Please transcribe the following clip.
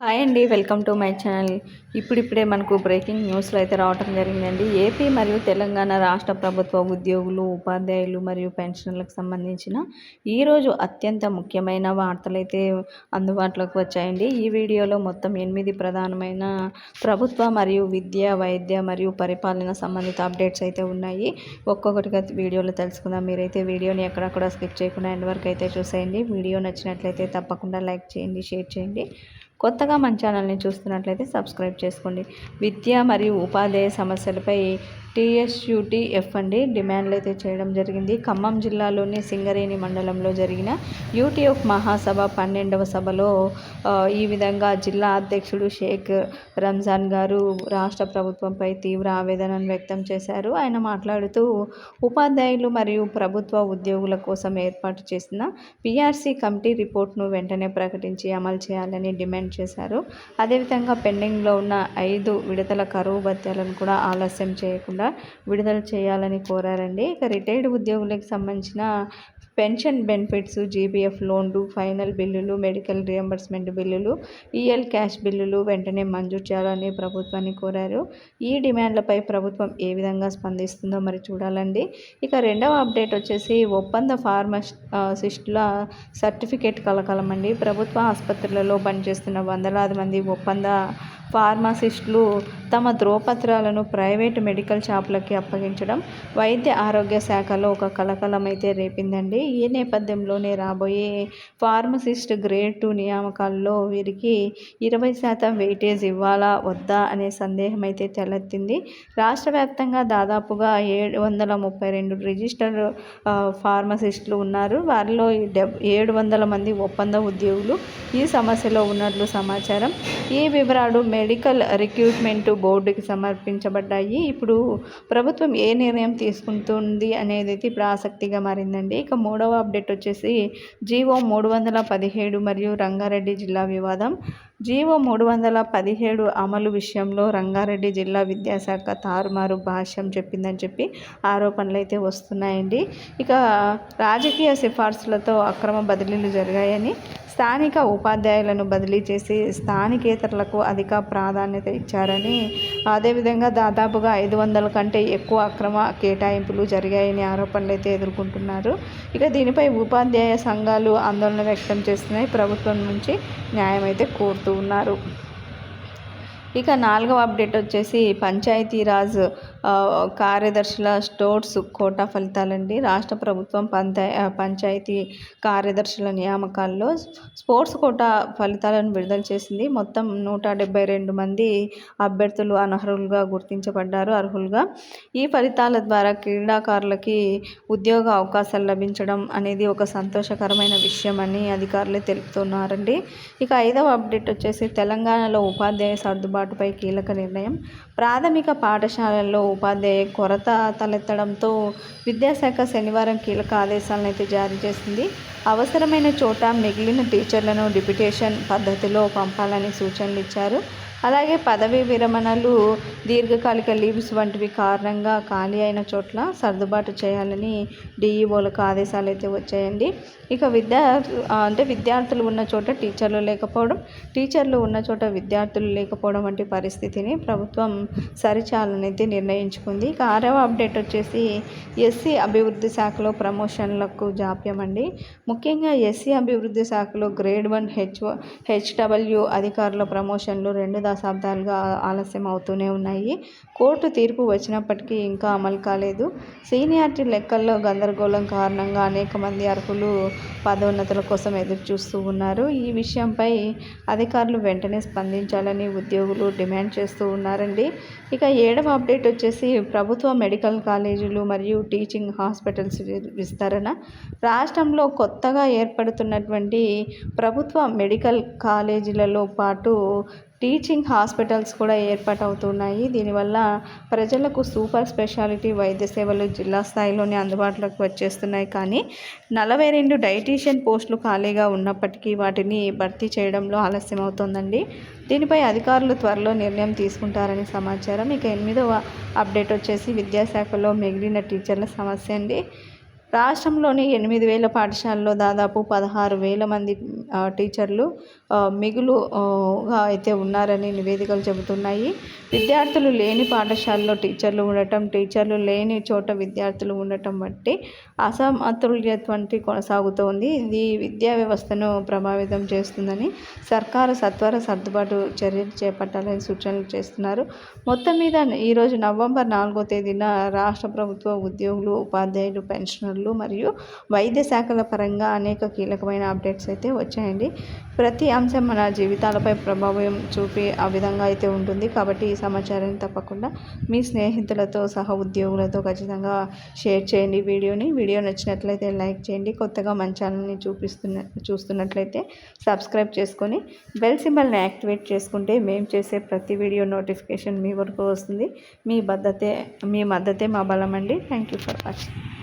Hi అండి welcome to my channel. ఇప్పుడిప్పుడే మనకు బ్రేకింగ్ న్యూస్లో అయితే రావటం జరిగిందండి. ఏపీ మరియు తెలంగాణ రాష్ట్ర ప్రభుత్వ ఉద్యోగులు ఉపాధ్యాయులు మరియు పెన్షన్లకు సంబంధించిన ఈరోజు అత్యంత ముఖ్యమైన వార్తలు అయితే అందుబాటులోకి వచ్చాయండి. ఈ వీడియోలో మొత్తం ఎనిమిది ప్రధానమైన ప్రభుత్వ మరియు విద్య వైద్య మరియు పరిపాలన సంబంధిత అప్డేట్స్ అయితే ఉన్నాయి. ఒక్కొక్కటిగా వీడియోలో తెలుసుకుందాం. మీరైతే వీడియోని ఎక్కడక్కడ స్కిప్ చేయకుండా ఎండ్ వరకు అయితే చూసేయండి. వీడియో నచ్చినట్లయితే తప్పకుండా లైక్ చేయండి షేర్ చేయండి. కొత్తగా మన ఛానల్ని చూస్తున్నట్లయితే సబ్స్క్రైబ్ చేసుకోండి. విద్య మరియు ఉపాధ్యాయ సమస్యలపై టీఎస్యూటీఎఫ్ అండి డిమాండ్లు అయితే చేయడం జరిగింది. ఖమ్మం జిల్లాలోని సింగరేణి మండలంలో జరిగిన యూటీఎఫ్ మహాసభ పన్నెండవ సభలో ఈ విధంగా జిల్లా అధ్యక్షుడు షేక్ రంజాన్ గారు రాష్ట్ర ప్రభుత్వంపై తీవ్ర ఆవేదనను వ్యక్తం చేశారు. ఆయన మాట్లాడుతూ ఉపాధ్యాయులు మరియు ప్రభుత్వ ఉద్యోగుల కోసం ఏర్పాటు చేసిన పీఆర్సీ కమిటీ రిపోర్ట్ను వెంటనే ప్రకటించి అమలు చేయాలని డిమాండ్ చేశారు. అదేవిధంగా పెండింగ్లో ఉన్న ఐదు విడతల కరువు భత్యాలను కూడా ఆలస్యం చేయకుండా విడుదల చేయాలని కోరారండి. ఇక రిటైర్డ్ ఉద్యోగులకు సంబంధించిన పెన్షన్ బెనిఫిట్స్ జీబీఎఫ్ లోన్లు ఫైనల్ బిల్లులు మెడికల్ రియంబర్స్మెంట్ బిల్లులు ఈఎల్ క్యాష్ బిల్లులు వెంటనే మంజూరు చేయాలని ప్రభుత్వాన్ని కోరారు. ఈ డిమాండ్లపై ప్రభుత్వం ఏ విధంగా స్పందిస్తుందో మరి చూడాలండి. ఇక రెండవ అప్డేట్ వచ్చేసి ఒప్పంద ఫార్మసిస్టుల సర్టిఫికేట్ కలకలం అండి. ప్రభుత్వ ఆసుపత్రులలో పనిచేస్తున్న వందలాది మంది ఒప్పంద ఫార్మాసిస్టులు తమ ధ్రువపత్రాలను ప్రైవేటు మెడికల్ షాపులకి అప్పగించడం వైద్య ఆరోగ్య శాఖలో ఒక కలకలమైతే రేపిందండి. ఈ నేపథ్యంలోనే రాబోయే ఫార్మసిస్ట్ గ్రేడ్ టూ నియామకాల్లో వీరికి ఇరవై శాతం వెయిటేజ్ ఇవ్వాలా వద్దా అనే సందేహం అయితే తలెత్తింది. రాష్ట్ర వ్యాప్తంగా దాదాపుగా ఏడు వందల ముప్పై రెండు రిజిస్టర్ ఫార్మసిస్టులు ఉన్నారు. వారిలో డెబ్ ఏడు వందల మంది ఒప్పంద ఉద్యోగులు ఈ సమస్యలో ఉన్నట్లు సమాచారం. ఈ వివరాలు మెడికల్ రిక్రూట్మెంట్ బోర్డుకి సమర్పించబడ్డాయి. ఇప్పుడు ప్రభుత్వం ఏ నిర్ణయం తీసుకుంటుంది అనేది అయితే ఇప్పుడు ఆసక్తిగా మారిందండి. ఇక మూడవ అప్డేట్ వచ్చేసి జీవో మూడు వందల పదిహేడు మరియు రంగారెడ్డి జిల్లా వివాదం. జీవో మూడు వందల పదిహేడు అమలు విషయంలో రంగారెడ్డి జిల్లా విద్యాశాఖ తారుమారు భాష్యం చెప్పిందని చెప్పి ఆరోపణలు అయితే వస్తున్నాయండి. ఇక రాజకీయ సిఫార్సులతో అక్రమ బదిలీలు జరిగాయని స్థానిక ఉపాధ్యాయులను బదిలీ చేసి స్థానికేతరులకు అధిక ప్రాధాన్యత ఇచ్చారని అదేవిధంగా దాదాపుగా ఐదు వందల కంటే ఎక్కువ అక్రమ కేటాయింపులు జరిగాయని ఆరోపణలు అయితే ఎదుర్కొంటున్నారు. ఇక దీనిపై ఉపాధ్యాయ సంఘాలు ఆందోళన వ్యక్తం చేస్తున్నాయి. ప్రభుత్వం నుంచి న్యాయం అయితే కోరుతూ ఉన్నారు. ఇక నాలుగవ అప్డేట్ వచ్చేసి పంచాయతీరాజ్ కార్యదర్శుల స్టోర్స్ కోటా ఫలితాలండి. రాష్ట్ర ప్రభుత్వం పంచాయ పంచాయతీ కార్యదర్శుల నియామకాల్లో స్పోర్ట్స్ కోటా ఫలితాలను విడుదల చేసింది. మొత్తం నూట డెబ్బై రెండు మంది అభ్యర్థులు అనర్హులుగా గుర్తించబడ్డారు అర్హులుగా. ఈ ఫలితాల ద్వారా క్రీడాకారులకి ఉద్యోగ అవకాశాలు లభించడం అనేది ఒక సంతోషకరమైన విషయం అని అధికారులు తెలుపుతున్నారండి. ఇక ఐదవ అప్డేట్ వచ్చేసి తెలంగాణలో ఉపాధ్యాయ సర్దుబాటుపై కీలక నిర్ణయం. ప్రాథమిక పాఠశాలల్లో ఉపాధ్యాయ కొరత తలెత్తడంతో విద్యాశాఖ శనివారం కీలక ఆదేశాలను అయితే జారీ చేసింది. అవసరమైన చోట మిగిలిన టీచర్లను డిప్యుటేషన్ పద్ధతిలో పంపాలని సూచనలు ఇచ్చారు. అలాగే పదవీ విరమణలు దీర్ఘకాలిక లీవ్స్ వంటివి కారణంగా ఖాళీ అయిన చోట్ల సర్దుబాటు చేయాలని డిఈఓలకు ఆదేశాలు అయితే వచ్చాయండి. ఇక విద్యా అంటే విద్యార్థులు ఉన్న చోట టీచర్లు లేకపోవడం టీచర్లు ఉన్న చోట విద్యార్థులు లేకపోవడం వంటి పరిస్థితిని ప్రభుత్వం సరిచాలనైతే నిర్ణయించుకుంది. ఇక ఆరవ అప్డేట్ వచ్చేసి ఎస్సీ అభివృద్ధి శాఖలో ప్రమోషన్లకు జాప్యం అండి ముఖ్యంగా ఎస్సీ అభివృద్ధి శాఖలో గ్రేడ్ వన్ హెచ్ హెచ్డబ్ల్యూ అధికారుల ప్రమోషన్లు రెండు దశాబ్దాలుగా ఆలస్యం అవుతూనే ఉన్నాయి. కోర్టు తీర్పు వచ్చినప్పటికీ ఇంకా అమలు కాలేదు. సీనియారిటీ లెక్కల్లో గందరగోళం కారణంగా అనేక మంది అర్హులు పదోన్నతుల కోసం ఎదురు చూస్తూ ఉన్నారు. ఈ విషయంపై అధికారులు వెంటనే స్పందించాలని ఉద్యోగులు డిమాండ్ చేస్తూ ఉన్నారండి. ఇక ఏడవ అప్డేట్ వచ్చేసి ప్రభుత్వ మెడికల్ కాలేజీలు మరియు టీచింగ్ హాస్పిటల్స్ విస్తరణ. రాష్ట్రంలో కొత్తగా ఏర్పడుతున్నటువంటి ప్రభుత్వ మెడికల్ కాలేజీలలో పాటు టీచింగ్ హాస్పిటల్స్ కూడా ఏర్పాటవుతున్నాయి. దీనివల్ల ప్రజలకు సూపర్ స్పెషాలిటీ వైద్య సేవలు జిల్లా స్థాయిలోనే అందుబాటులోకి వచ్చేస్తున్నాయి. కానీ నలభై రెండు డైటీషియన్ పోస్టులు ఖాళీగా ఉన్నప్పటికీ వాటిని భర్తీ చేయడంలో ఆలస్యం అవుతోందండి దీనిపై అధికారులు త్వరలో నిర్ణయం తీసుకుంటారని సమాచారం. ఇక ఎనిమిదవ అప్డేట్ వచ్చేసి విద్యాశాఖలో మిగిలిన టీచర్ల సమస్య అండి. రాష్ట్రంలోని ఎనిమిది వేల పాఠశాలలో దాదాపు పదహారు వేల మంది టీచర్లు మిగులుగా అయితే ఉన్నారని నివేదికలు చెబుతున్నాయి. విద్యార్థులు లేని పాఠశాలలో టీచర్లు ఉండటం టీచర్లు లేని చోట విద్యార్థులు ఉండటం బట్టి అసమతుల్యత్వంటి కొనసాగుతోంది ఇది విద్యా వ్యవస్థను ప్రభావితం చేస్తుందని సర్కారు సత్వర సర్దుబాటు చర్యలు చేపట్టాలని సూచనలు చేస్తున్నారు. మొత్తం మీద ఈరోజు నవంబర్ నాలుగో తేదీన రాష్ట్ర ప్రభుత్వ ఉద్యోగులు ఉపాధ్యాయులు పెన్షనర్లు మరియు వైద్య శాఖల పరంగా అనేక కీలకమైన అప్డేట్స్ అయితే వచ్చాయండి. ప్రతి అంశం మన జీవితాలపై ప్రభావం చూపే ఆ విధంగా అయితే ఉంటుంది. కాబట్టి ఈ సమాచారాన్ని తప్పకుండా మీ స్నేహితులతో సహా ఉద్యోగులతో ఖచ్చితంగా షేర్ చేయండి వీడియోని. వీడియో నచ్చినట్లయితే లైక్ చేయండి. కొత్తగా మన ఛానల్ని చూపిస్తున్న చూస్తున్నట్లయితే సబ్స్క్రైబ్ చేసుకొని బెల్ సింబల్ని యాక్టివేట్ చేసుకుంటే మేము చేసే ప్రతి వీడియో నోటిఫికేషన్ మీ వరకు వస్తుంది. మీ మద్దతే మీ మద్దతే మా బలం అండి. Thank you for watching.